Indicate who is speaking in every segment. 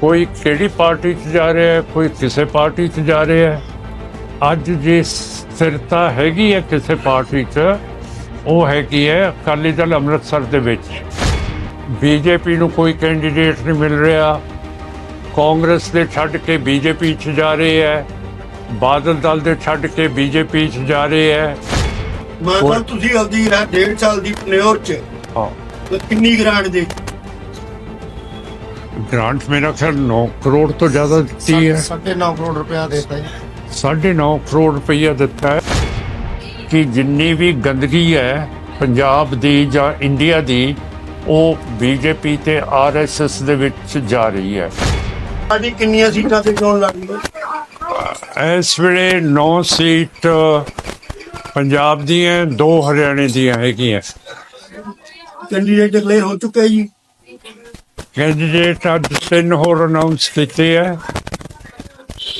Speaker 1: ਕੋਈ ਕਿਹੜੀ ਪਾਰਟੀ 'ਚ ਜਾ ਰਿਹਾ ਹੈ ਕੋਈ ਕਿਸੇ ਪਾਰਟੀ 'ਚ ਜਾ ਰਿਹਾ ਹੈ। ਅੱਜ ਜੇ ਸਥਿਰਤਾ ਹੈਗੀ ਹੈ ਕਿਸੇ ਪਾਰਟੀ 'ਚ ਉਹ ਹੈਗੀ ਹੈ ਅਕਾਲੀ ਦਲ ਅੰਮ੍ਰਿਤਸਰ ਦੇ ਵਿੱਚ। ਬੀਜੇਪੀ ਨੂੰ ਕੋਈ ਕੈਂਡੀਡੇਟ ਨਹੀਂ ਮਿਲ ਰਿਹਾ। ਕਾਂਗਰਸ ਦੇ ਛੱਡ ਕੇ ਬੀਜੇਪੀ 'ਚ ਜਾ ਰਹੇ ਹੈ। ਬਾਦਲ ਦਲ ਦੇ ਛੱਡ ਕੇ ਬੀਜੇਪੀ 'ਚ ਜਾ ਰਹੇ ਹੈ।
Speaker 2: ਮਾਤਾ ਤੁਸੀਂ ਆਪਦੀ ਰਹਿ ਡੇਢ ਸਾਲ ਦੀ ਪਨਿਓਰ ਚ
Speaker 1: ਹਾਂ।
Speaker 2: ਕਿੰਨੀ ਗ੍ਰਾਂਟ ਦੇ?
Speaker 1: ਗ੍ਰਾਂਟ ਮੇਰਾ ਖਿਆਲ 9 ਕਰੋੜ ਤੋਂ ਜ਼ਿਆਦਾ ਦਿੱਤੀ ਹੈ।
Speaker 2: ਸਾਢੇ 9 ਕਰੋੜ ਰੁਪਇਆ ਦੇਤਾ ਜੀ।
Speaker 1: ਸਾਢੇ 9 ਕਰੋੜ ਰੁਪਈਆ ਦਿੱਤਾ ਹੈ ਕਿ ਜਿੰਨੀ ਵੀ ਗੰਦਗੀ ਹੈ ਪੰਜਾਬ ਦੀ ਜਾਂ ਇੰਡੀਆ ਦੀ ਉਹ ਬੀਜੇਪੀ ਤੇ ਆਰਐਸਐਸ ਦੇ ਵਿੱਚ ਜਾ ਰਹੀ ਹੈ।
Speaker 2: ਸਾਡੀ ਕਿੰਨੀਆਂ ਸੀਟਾਂ ਤੇ ਚੋਣ ਲੜਨੀ ਹੈ?
Speaker 1: ਇਸ ਵੇਲੇ 9 ਸੀਟ ਪੰਜਾਬ ਦੀਆਂ ਦੋ ਹਰਿਆਣੇ ਦੀਆਂ ਹੈਗੀਆਂ।
Speaker 2: ਕੈਂਡੀਡੇਟ ਡਿਕਲੇਅਰ ਹੋ ਚੁੱਕਾ ਜੀ।
Speaker 1: ਕੈਂਡੀਡੇਟ ਅੱਜ ਤਿੰਨ ਹੋਰ ਅਨਾਉਂਸ ਕੀਤੇ ਹੈ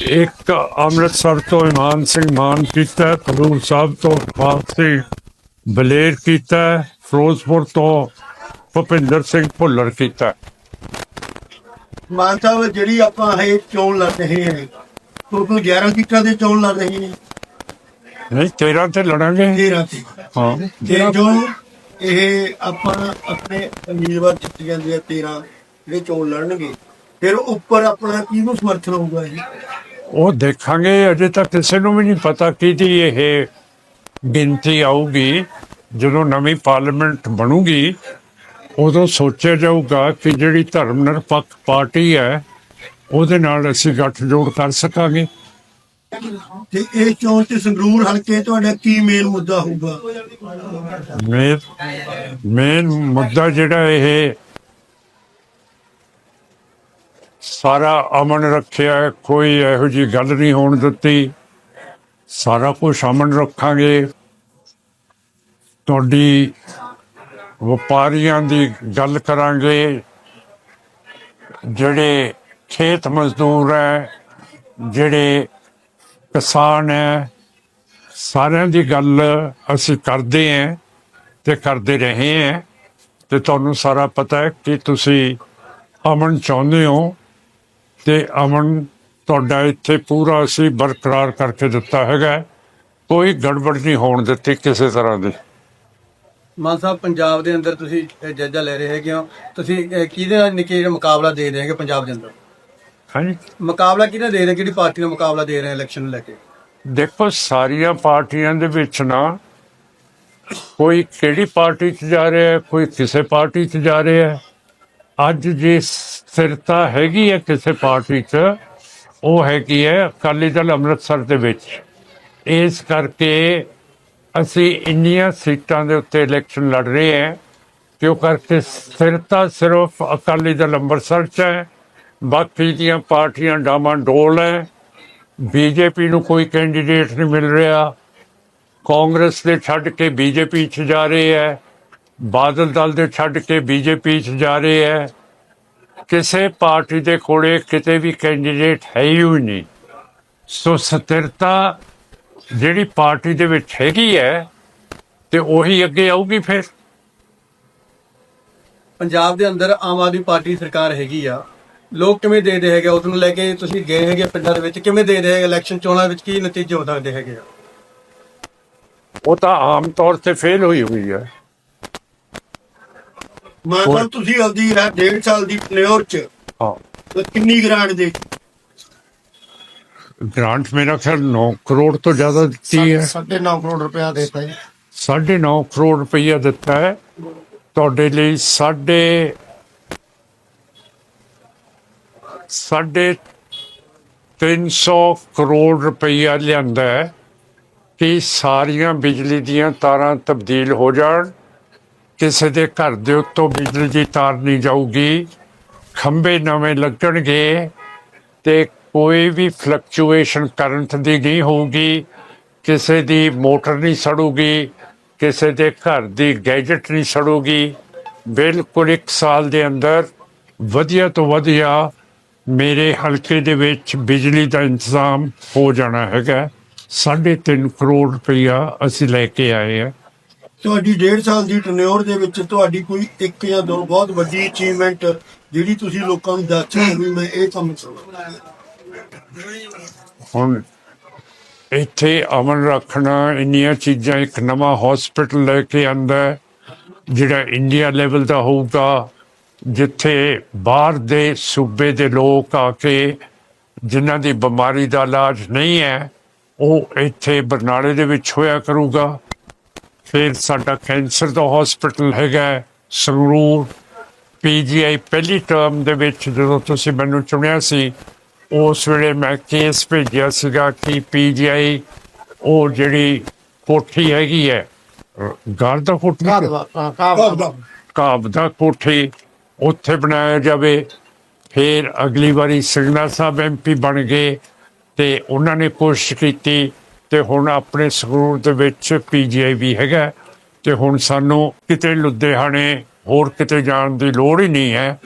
Speaker 1: ਇੱਕ ਅੰਮ੍ਰਿਤਸਰ ਤੋਂ ਇਮਾਨ ਸਿੰਘ ਮਾਨ ਕੀਤਾ ਖਡੂਰ ਸਾਹਿਬ ਤੋਂ ਫਾਸੀ ਬਲੇਰ ਕੀਤਾ ਫਿਰੋਜ਼ਪੁਰ ਤੋਂ ਭੁਪਿੰਦਰ ਸਿੰਘ ਭੁੱਲਰ ਕੀਤਾ।
Speaker 2: ਮਾਨ ਸਾਹਿਬ ਜਿਹੜੀ ਆਪਾਂ ਇਹ ਚੋਣ ਲੜ ਰਹੇ ਹਾਂ ਟੋਟਲ 11 ਸੀਟਾਂ ਤੇ ਚੋਣ ਲੜ ਰਹੇ ਹਾਂ।
Speaker 1: ਨਹੀਂ 13 ਤੇ ਲੜਾਂਗੇ।
Speaker 2: 13 ਤੇ।
Speaker 1: ਹਾਂ।
Speaker 2: ਤੇ ਜੋ ਇਹ ਆਪਾਂ ਆਪਣੇ ਉਮੀਦਵਾਰ ਜਿੱਤ ਜਾਂਦੇ ਆ 13 ਜਿਹੜੇ ਚੋਣ ਲੜਨਗੇ। ਫਿਰ ਉੱਪਰ ਆਪਣਾ ਕਿਹਨੂੰ ਸਮਰਥਨ ਹੋਊਗਾ ਜੀ
Speaker 1: ਉਹ ਦੇਖਾਂਗੇ ਅਜੇ ਤੱਕ ਕਿਸੇ ਨੂੰ ਵੀ ਨਹੀਂ ਪਤਾ ਕਿਹਦੀ ਇਹ ਗਿਣਤੀ ਆਊਗੀ। ਜਦੋਂ ਨਵੀਂ ਪਾਰਲੀਮੈਂਟ ਬਣੂਗੀ ਉਦੋਂ ਸੋਚਿਆ ਜਾਊਗਾ ਕਿ ਜਿਹੜੀ ਧਰਮ ਨਿਰਪੱਖ ਪਾਰਟੀ ਹੈ ਉਹਦੇ ਨਾਲ ਅਸੀਂ ਗੱਠਜੋੜ ਕਰ ਸਕਾਂਗੇ।
Speaker 2: ਤੇ ਇਹ ਚੋਣ ਤੇ ਸੰਗਰੂਰ ਹਲਕੇ ਤੁਹਾਡਾ ਕੀ ਮੇਨ ਮੁੱਦਾ ਹੋਊਗਾ?
Speaker 1: ਮੇਨ ਮੇਨ ਮੁੱਦਾ ਜਿਹੜਾ ਇਹ ਸਾਰਾ ਅਮਨ ਰੱਖਿਆ, ਕੋਈ ਇਹੋ ਜੀ ਗੱਲ ਨਹੀਂ ਹੋਣ ਦਿੱਤੀ। ਸਾਰਾ ਕੁਝ ਅਮਨ ਰੱਖਾਂਗੇ। ਤੁਹਾਡੀ ਵਪਾਰੀਆਂ ਦੀ ਗੱਲ ਕਰਾਂਗੇ। ਜਿਹੜੇ ਖੇਤ ਮਜ਼ਦੂਰ ਹੈ, ਜਿਹੜੇ ਕਿਸਾਨ ਹੈ, ਸਾਰਿਆਂ ਦੀ ਗੱਲ ਅਸੀਂ ਕਰਦੇ ਹਾਂ ਤੇ ਕਰਦੇ ਰਹੇ ਹਾਂ। ਤੇ ਤੁਹਾਨੂੰ ਸਾਰਾ ਪਤਾ ਹੈ ਕਿ ਤੁਸੀਂ ਅਮਨ ਚਾਹੁੰਦੇ ਹੋ ਤੇ ਅਮਨ ਤੁਹਾਡਾ ਇੱਥੇ ਪੂਰਾ ਅਸੀਂ ਬਰਕਰਾਰ ਕਰਕੇ ਦਿੱਤਾ ਹੈਗਾ ਕੋਈ ਗੜਬੜ ਨਹੀਂ ਹੋਣ ਦਿੱਤੀ ਕਿਸੇ ਤਰ੍ਹਾਂ ਦੀ।
Speaker 3: ਮਾਨ ਸਾਹਿਬ ਪੰਜਾਬ ਦੇ ਅੰਦਰ ਤੁਸੀਂ ਇਹ ਜਾਇਜ਼ਾ ਲੈ ਰਹੇ ਹੈਗੇ ਹੋ। ਤੁਸੀਂ ਕਿਹਦੇ ਨਾਲ ਨਿੱਕੇ ਮੁਕਾਬਲਾ ਦੇ ਰਹੇ ਹੈਗੇ ਪੰਜਾਬ ਦੇ ਅੰਦਰ?
Speaker 1: ਹਾਂਜੀ।
Speaker 3: ਮੁਕਾਬਲਾ ਕਿਹਦੇ ਦੇ ਰਹੇ? ਕਿਹੜੀ ਪਾਰਟੀ ਨਾਲ ਮੁਕਾਬਲਾ ਦੇ ਰਹੇ ਇਲੈਕਸ਼ਨ ਨੂੰ ਲੈ ਕੇ?
Speaker 1: ਦੇਖੋ ਸਾਰੀਆਂ ਪਾਰਟੀਆਂ ਦੇ ਵਿੱਚ ਨਾ ਕੋਈ ਕਿਹੜੀ ਪਾਰਟੀ 'ਚ ਜਾ ਰਿਹਾ ਹੈ ਕੋਈ ਕਿਸੇ ਪਾਰਟੀ 'ਚ ਜਾ ਰਿਹਾ ਹੈ। ਅੱਜ ਜੇ ਸਥਿਰਤਾ ਹੈਗੀ ਹੈ ਕਿਸੇ ਪਾਰਟੀ 'ਚ, ਉਹ ਹੈਗੀ ਹੈ ਅਕਾਲੀ ਦਲ ਅੰਮ੍ਰਿਤਸਰ ਦੇ ਵਿੱਚ। ਇਸ ਕਰਕੇ ਅਸੀਂ ਇੰਨੀਆਂ ਸੀਟਾਂ ਦੇ ਉੱਤੇ ਇਲੈਕਸ਼ਨ ਲੜ ਰਹੇ ਹਾਂ ਕਿਉਂ ਕਰਕੇ ਸਥਿਰਤਾ ਸਿਰਫ ਅਕਾਲੀ ਦਲ ਅੰਮ੍ਰਿਤਸਰ 'ਚ ਹੈ, ਬਾਕੀ ਦੀਆਂ ਪਾਰਟੀਆਂ ਡਾਮਾਂ ਡੋਲ ਹੈ। ਬੀਜੇਪੀ ਨੂੰ ਕੋਈ ਕੈਂਡੀਡੇਟ ਨਹੀਂ ਮਿਲ ਰਿਹਾ। ਕਾਂਗਰਸ ਦੇ ਛੱਡ ਕੇ ਬੀਜੇਪੀ 'ਚ ਜਾ ਰਹੇ ਹੈ। ਬਾਦਲ ਦਲ ਦੇ ਛੱਡ ਕੇ ਬੀਜੇਪੀ 'ਚ ਜਾ ਰਹੇ ਹੈ। ਕਿਸੇ ਪਾਰਟੀ ਦੇ ਕੋਲੇ ਕਿਤੇ ਵੀ ਕੈਂਡੀਡੇਟ ਹੈ ਹੀ ਨਹੀਂ। ਸੋ ਸਥਿਰਤਾ ਜਿਹੜੀ ਪਾਰਟੀ ਦੇ ਵਿੱਚ ਹੈਗੀ ਹੈ ਤੇ ਉਹੀ ਅੱਗੇ ਆਊਗੀ ਫਿਰ।
Speaker 3: ਪੰਜਾਬ ਦੇ ਅੰਦਰ ਆਮ ਆਦਮੀ ਪਾਰਟੀ ਸਰਕਾਰ ਹੈਗੀ ਆ। ਲੋਕ ਕਿਵੇਂ ਦੇ ਦੇ ਹੈਗੇ ਉਸ ਨੂੰ ਲੈ ਕੇ ਤੁਸੀਂ ਗਏ ਹੈਗੇ ਪਿੰਡਾਂ ਦੇ ਵਿੱਚ। ਕਿਵੇਂ ਦੇ ਦੇ ਹੈਗੇ ਇਲੈਕਸ਼ਨ ਚੋਣਾਂ ਵਿੱਚ ਕੀ ਨਤੀਜੇ ਹੋ ਸਕਦੇ ਹੈਗੇ ਆ?
Speaker 1: ਉਹ ਤਾਂ ਆਮ ਤੌਰ ਤੇ ਫੇਲ ਹੋਈ ਹੋਈ ਹੈ।
Speaker 2: ਮਾਨ ਸਾਹਿਬ ਤੁਸੀਂ ਆਪਦੀ ਰਹਿ ਡੇਢ ਸਾਲ ਦੀ ਪਨਿਓਰ ਚ।
Speaker 1: ਹਾਂ।
Speaker 2: ਤੇ ਕਿੰਨੀ ਗ੍ਰਾਂਟ ਦੇ
Speaker 1: ਗ੍ਰਾਂਟ ਮੇਰਾ ਖਿਆਲ 9 ਕਰੋੜ ਤੋਂ ਜ਼ਿਆਦਾ ਦਿੱਤੀ ਹੈ।
Speaker 2: ਸਾਢੇ 9 ਕਰੋੜ ਰੁਪਇਆ ਦੇਤਾ ਜੀ।
Speaker 1: ਸਾਢੇ 9 ਕਰੋੜ ਰੁਪਈਆ ਦਿੱਤਾ ਹੈ। ਤੁਹਾਡੇ ਲਈ ਸਾਢੇ ਸਾਢੇ 300 ਕਰੋੜ ਰੁਪਈਆ ਲਿਆਂਦਾ ਹੈ ਕਿ ਸਾਰੀਆਂ ਬਿਜਲੀ ਦੀਆਂ ਤਾਰਾਂ ਤਬਦੀਲ ਹੋ ਜਾਣ। ਕਿਸੇ ਦੇ ਘਰ ਦੇ ਉੱਤੋਂ ਬਿਜਲੀ ਦੀ ਤਾਰ ਨਹੀਂ ਜਾਊਗੀ। ਖੰਭੇ ਨਵੇਂ ਲੱਗਣਗੇ ਤੇ ਕੋਈ ਵੀ ਫਲਕਚੁਏਸ਼ਨ ਕਰੰਟ ਦੀ ਨਹੀਂ ਹੋਊਗੀ। ਕਿਸੇ ਦੀ ਮੋਟਰ ਨਹੀਂ ਸੜੂਗੀ, ਕਿਸੇ ਦੇ ਘਰ ਦੀ ਗੈਜਟ ਨਹੀਂ ਸੜੂਗੀ। ਬਿਲਕੁਲ ਇੱਕ ਸਾਲ ਦੇ ਅੰਦਰ ਵਧੀਆ ਤੋਂ ਵਧੀਆ ਮੇਰੇ ਹਲਕੇ ਦੇ ਵਿੱਚ ਬਿਜਲੀ ਦਾ ਇੰਤਜ਼ਾਮ ਹੋ ਜਾਣਾ ਹੈਗਾ। 3.5 ਕਰੋੜ ਰੁਪਈਆ ਅਸੀਂ ਲੈ ਕੇ ਆਏ ਆ।
Speaker 2: ਤੁਹਾਡੀ ਡੇਢ ਸਾਲ ਦੀ ਟਨਿਓਰ ਦੇ ਵਿੱਚ ਤੁਹਾਡੀ ਕੋਈ ਇੱਕ ਜਾਂ ਦੋ ਬਹੁਤ ਵੱਡੀ ਅਚੀਵਮੈਂਟ ਜਿਹੜੀ ਤੁਸੀਂ ਲੋਕਾਂ ਨੂੰ ਦੱਸ ਵੀ ਮੈਂ ਇਹ ਕੰਮ ਕਰਨਾ
Speaker 1: ਹੁਣ ਇੱਥੇ ਅਮਨ ਰੱਖਣਾ, ਇੰਨੀਆਂ ਚੀਜ਼ਾਂ, ਇੱਕ ਨਵਾਂ ਹਸਪੀਟਲ ਲੈ ਕੇ ਆਂਦਾ ਜਿਹੜਾ ਇੰਡੀਆ ਲੈਵਲ ਦਾ ਹੋਊਗਾ, ਜਿੱਥੇ ਬਾਹਰ ਦੇ ਸੂਬੇ ਦੇ ਲੋਕ ਆ ਕੇ ਜਿਨ੍ਹਾਂ ਦੀ ਬਿਮਾਰੀ ਦਾ ਇਲਾਜ ਨਹੀਂ ਹੈ, ਉਹ ਇੱਥੇ ਬਰਨਾਲੇ ਦੇ ਵਿੱਚ ਹੋਇਆ ਕਰੂਗਾ। ਫਿਰ ਸਾਡਾ ਕੈਂਸਰ ਦਾ ਹਸਪੀਟਲ ਹੈਗਾ ਸੰਗਰੂਰ। ਪੀਜੀਆਈ ਪਹਿਲੀ ਟਰਮ ਦੇ ਵਿੱਚ ਜਦੋਂ ਤੁਸੀਂ ਮੈਨੂੰ ਚੁਣਿਆ ਸੀ ਉਸ ਵੇਲੇ ਮੈਂ ਕੇਸ ਭੇਜਿਆ ਸੀਗਾ ਕਿ ਪੀਜੀਆਈ ਉਹ ਜਿਹੜੀ ਕੋਠੀ ਹੈਗੀ ਹੈ ਗਾਰ ਦਾ ਕੋਠੀ? ਕਾਬ ਦਾ ਕੋਠੀ ਉੱਥੇ ਬਣਾਇਆ ਜਾਵੇ। ਫਿਰ ਅਗਲੀ ਵਾਰੀ ਸਿੰਘਨਾ ਸਾਹਿਬ ਐਮਪੀ ਬਣ ਗਏ ਤੇ ਉਹਨਾਂ ਨੇ ਕੋਸ਼ਿਸ਼ ਕੀਤੀ ਤੇ ਹੁਣ ਆਪਣੇ ਸਕੂਲ ਦੇ ਵਿੱਚ ਪੀਜੀਆਈ ਵੀ ਹੈਗਾ ਤੇ ਹੁਣ ਸਾਨੂੰ ਕਿਤੇ ਲੁਧਿਆਣੇ ਹੋਰ ਕਿਤੇ ਜਾਣ ਦੀ ਲੋੜ ਹੀ ਨਹੀਂ ਹੈ।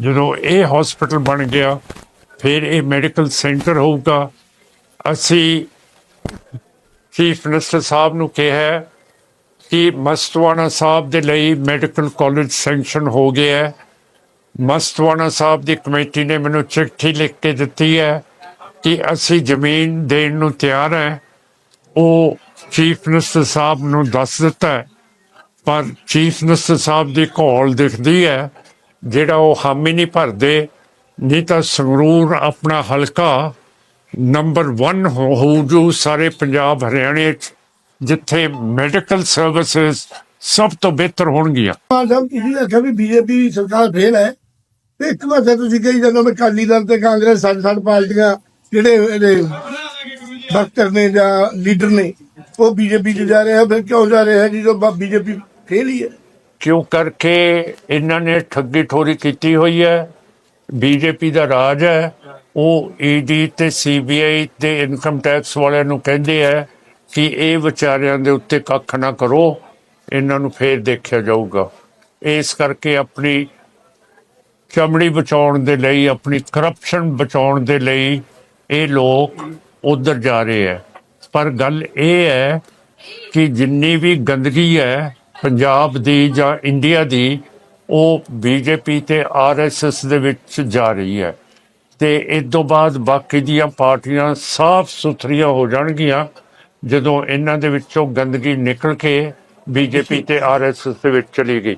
Speaker 1: ਜਦੋਂ ਇਹ ਹਸਪੀਟਲ ਬਣ ਗਿਆ, ਫਿਰ ਇਹ ਮੈਡੀਕਲ ਸੈਂਟਰ ਹੋਊਗਾ। ਅਸੀਂ ਚੀਫ ਮਿਨਿਸਟਰ ਸਾਹਿਬ ਨੂੰ ਕਿਹਾ ਕਿ ਮਸਤਵਾਨਾ ਸਾਹਿਬ ਦੇ ਲਈ ਮੈਡੀਕਲ ਕਾਲਜ ਸੈਂਕਸ਼ਨ ਹੋ ਗਿਆ ਹੈ। ਮਸਤਵਾਨਾ ਸਾਹਿਬ ਦੀ ਕਮੇਟੀ ਨੇ ਮੈਨੂੰ ਚਿੱਠੀ ਲਿਖ ਕੇ ਦਿੱਤੀ ਹੈ ਕਿ ਅਸੀਂ ਜ਼ਮੀਨ ਦੇਣ ਨੂੰ ਤਿਆਰ ਹੈ। ਉਹ ਚੀਫ ਮਿਨਿਸਟਰ ਸਾਹਿਬ ਨੂੰ ਦੱਸ ਦਿੱਤਾ ਪਰ ਚੀਫ ਮਿਨਿਸਟਰ ਸਾਹਿਬ ਦੀ ਘੋਲ ਦਿਖਦੀ ਹੈ, ਜਿਹੜਾ ਉਹ ਹਾਮੀ ਨਹੀਂ ਭਰਦੇ, ਨਹੀਂ ਤਾਂ ਸੰਗਰੂਰ ਆਪਣਾ ਹਲਕਾ ਨੰਬਰ 1 ਹੋ ਹੋ ਸਾਰੇ ਪੰਜਾਬ ਹਰਿਆਣੇ ਚ, ਜਿੱਥੇ ਮੈਡੀਕਲ ਸਰਵਿਸਿਜ਼ ਸਭ ਤੋਂ ਬਿਹਤਰ ਹੋਣਗੀਆਂ।
Speaker 4: ਮਾਨ ਸਾਹਿਬ, ਤੁਸੀਂ ਆਖਿਆ ਵੀ ਬੀਜੇਪੀ ਸਰਕਾਰ ਫੇਲ ਹੈ। ਤੇ ਇੱਕ ਪਾਸੇ ਤੁਸੀਂ ਕਹੀ ਜਾਂਦੇ ਹੋ ਵੀ ਅਕਾਲੀ ਦਲ ਤੇ ਕਾਂਗਰਸ ਸਾਡੇ ਸਾਡੇ ਪਾਰਟੀਆਂ ਜਿਹੜੇ ਡਾਕਟਰ ਨੇ ਜਾਂ ਲੀਡਰ ਨੇ, ਉਹ ਬੀਜੇਪੀ ਚ ਜਾ ਰਹੇ ਆ ਫਿਰ ਕਿਉਂ ਜਾ ਰਹੇ ਆ ਜਦੋਂ ਬੀਜੇਪੀ ਫੇਲ ਹੀ ਹੈ।
Speaker 1: ਕਿਉਂ ਕਰਕੇ ਇਹਨਾਂ ਨੇ ਠੱਗੀ ਠੋਰੀ ਕੀਤੀ ਹੋਈ ਹੈ? ਬੀਜੇਪੀ ਦਾ ਰਾਜ ਹੈ। ਉਹ ਈਡੀ ਤੇ ਸੀਬੀਆਈ ਤੇ ਇਨਕਮ ਟੈਕਸ ਵਾਲਿਆਂ ਨੂੰ ਕਹਿੰਦੇ ਆ ਕਿ ਇਹ ਵਿਚਾਰਿਆਂ ਦੇ ਉੱਤੇ ਕੱਖ ਨਾ ਕਰੋ, ਇਹਨਾਂ ਨੂੰ ਫੇਰ ਦੇਖਿਆ ਜਾਊਗਾ। ਇਸ ਕਰਕੇ ਆਪਣੀ ਚਮੜੀ ਬਚਾਉਣ ਦੇ ਲਈ, ਆਪਣੀ ਕਰਪਸ਼ਨ ਬਚਾਉਣ ਦੇ ਲਈ ਇਹ ਲੋਕ ਉਧਰ ਜਾ ਰਹੇ ਹੈ। ਪਰ ਗੱਲ ਇਹ ਹੈ ਕਿ ਜਿੰਨੀ ਵੀ ਗੰਦਗੀ ਹੈ ਪੰਜਾਬ ਦੀ ਜਾਂ ਇੰਡੀਆ ਦੀ, ਉਹ ਬੀਜੇਪੀ ਤੇ ਆਰਐਸਐਸ ਦੇ ਵਿੱਚ ਜਾ ਰਹੀ ਹੈ। ਤੇ ਇਸ ਤੋਂ ਬਾਅਦ ਬਾਕੀ ਦੀਆਂ ਪਾਰਟੀਆਂ ਸਾਫ਼ ਸੁਥਰੀਆਂ ਹੋ ਜਾਣਗੀਆਂ, ਜਦੋਂ ਇਹਨਾਂ ਦੇ ਵਿੱਚੋਂ ਗੰਦਗੀ ਨਿਕਲ ਕੇ ਬੀਜੇਪੀ ਤੇ ਆਰਐਸਐਸ ਦੇ ਵਿੱਚ ਚਲੀ ਗਈ।